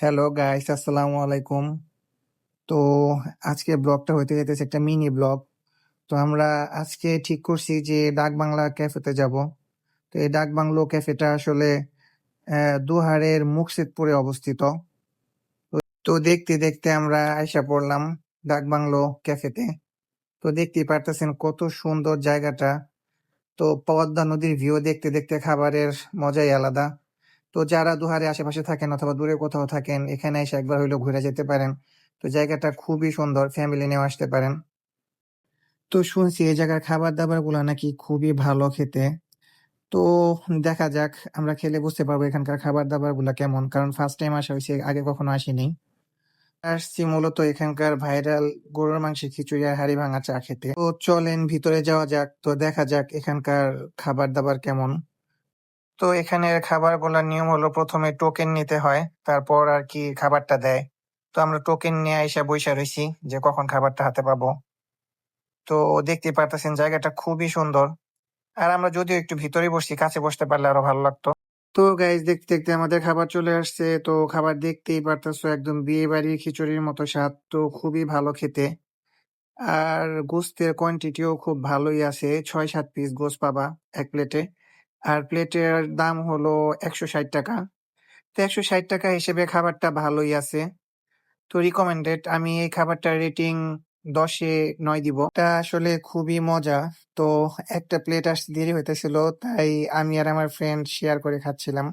Hello guys আসসালামু আলাইকুম তো আজকে ব্লগটা হইতে যেতেছে একটা মিনি ব্লগ। তো আমরা আজকে ঠিক করছি যে ডাক বাংলা ক্যাফেতে যাব। তো এই ডাক বাংলো ক্যাফেটা আসলে দুহারের মুকসিদপুরে অবস্থিত। তো তো দেখতে দেখতে আমরা আইসা পড়লাম ডাক বাংলো ক্যাফেতে। তো দেখতেই পারতেছেন কত সুন্দর জায়গাটা। তো পদ্মা নদীর ভিউ দেখতে দেখতে খাবারের মজাই আলাদা। তো যারা দুহারে আশেপাশে থাকেন অথবা দূরে কোথাও থাকেন, এখানে এসে একবার হইলেও ঘুরে যেতে পারেন। তো জায়গাটা খুবই সুন্দর ফ্যামিলি নিয়েও আসতে পারেন। তো শুনছি এই জায়গার খাবার দাবারগুলা নাকি খুবই ভালো খেতে। তো দেখা যাক, আমরা খেলে বুঝতে পারব এখানকার খাবার দাবারগুলা কেমন, কারণ ফার্স্ট টাইম আসা হয়েছে, আগে কখনো আসিনি। আসছি মূলত এখানকার ভাইরাল গরুর মাংসের খিচুড়ি আর হাড়ি ভাঙা চা খেতে। তো চলেন ভিতরে যাওয়া যাক, তো দেখা যাক এখানকার খাবার দাবার কেমন। তো এখানের খাবারগুলোর নিয়ম হলো প্রথমে টোকেন নিতে হয়, তারপর আর কি খাবারটা দেয়। তো আমরা টোকেন নিয়ে এসে বইসা রইছি যে কখন খাবারটা হাতে পাবো। তো দেখতে পারতেছেন জায়গাটা খুবই সুন্দর। আর আমরা যদিও একটু ভিতরে বসছি, কাছে বসতে পারলে আরও ভালো লাগতো। তো গাইজ দেখতে দেখতে আমাদের খাবার চলে আসছে। তো খাবার দেখতেই পারতেছো একদম বিয়ে বাড়ির খিচুড়ির মতো স্বাদ, তো খুবই ভালো খেতে। আর গোস্তের কোয়ান্টিটিও খুব ভালোই আছে। ছয় সাত পিস গোস্ত পাবা এক প্লেটে আর প্লেটের দাম হলো একশো ষাট টাকা। তো একশো ষাট টাকা হিসেবে খাবারটা ভালোই আছে। তো রিকমেন্ডেড আমি এই খাবারটার রেটিং দশে নয় দিব। এটা আসলে খুবই মজা। তো একটা প্লেট আসতে দেরি হইতেছিল, তাই আমি আর আমার ফ্রেন্ড শেয়ার করে খাচ্ছিলাম।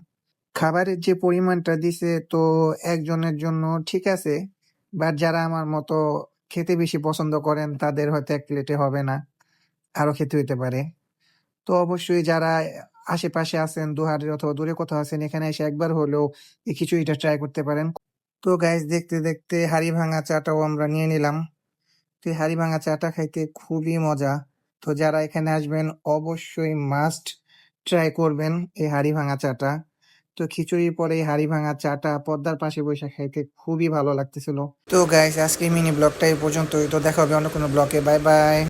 খাবারের যে পরিমাণটা দিছে, তো একজনের জন্য ঠিক আছে। বাট যারা আমার মতো খেতে বেশি পছন্দ করেন, তাদের হয়তো এক প্লেটে হবে না। আরও খেতে হইতে পারে। তো অবশ্যই যারা আশেপাশে আছেন দুহারের অথবা দূরে কোথাও আছেন, এখানে এসে একবার হলেও এই খিচুড়িটা ট্রাই করতে পারেন। তো গাইস দেখতে দেখতে হাড়ি ভাঙা চাটাও আমরা নিয়ে নিলাম। তো হাড়ি ভাঙা চাটা খাইতে খুবই মজা। তো যারা এখানে আসবেন, অবশ্যই মাস্ট ট্রাই করবেন এই হাড়ি ভাঙা চাটা। তো খিচুড়ির পরে এই হাড়ি ভাঙা চাটা পদ্মার পাশে বসে খাইতে খুবই ভালো লাগতেছিল। তো গাইস আজকে মিনি ব্লগটা এই পর্যন্তই। তো দেখা হবে অন্য কোনো ব্লগে বাই বাই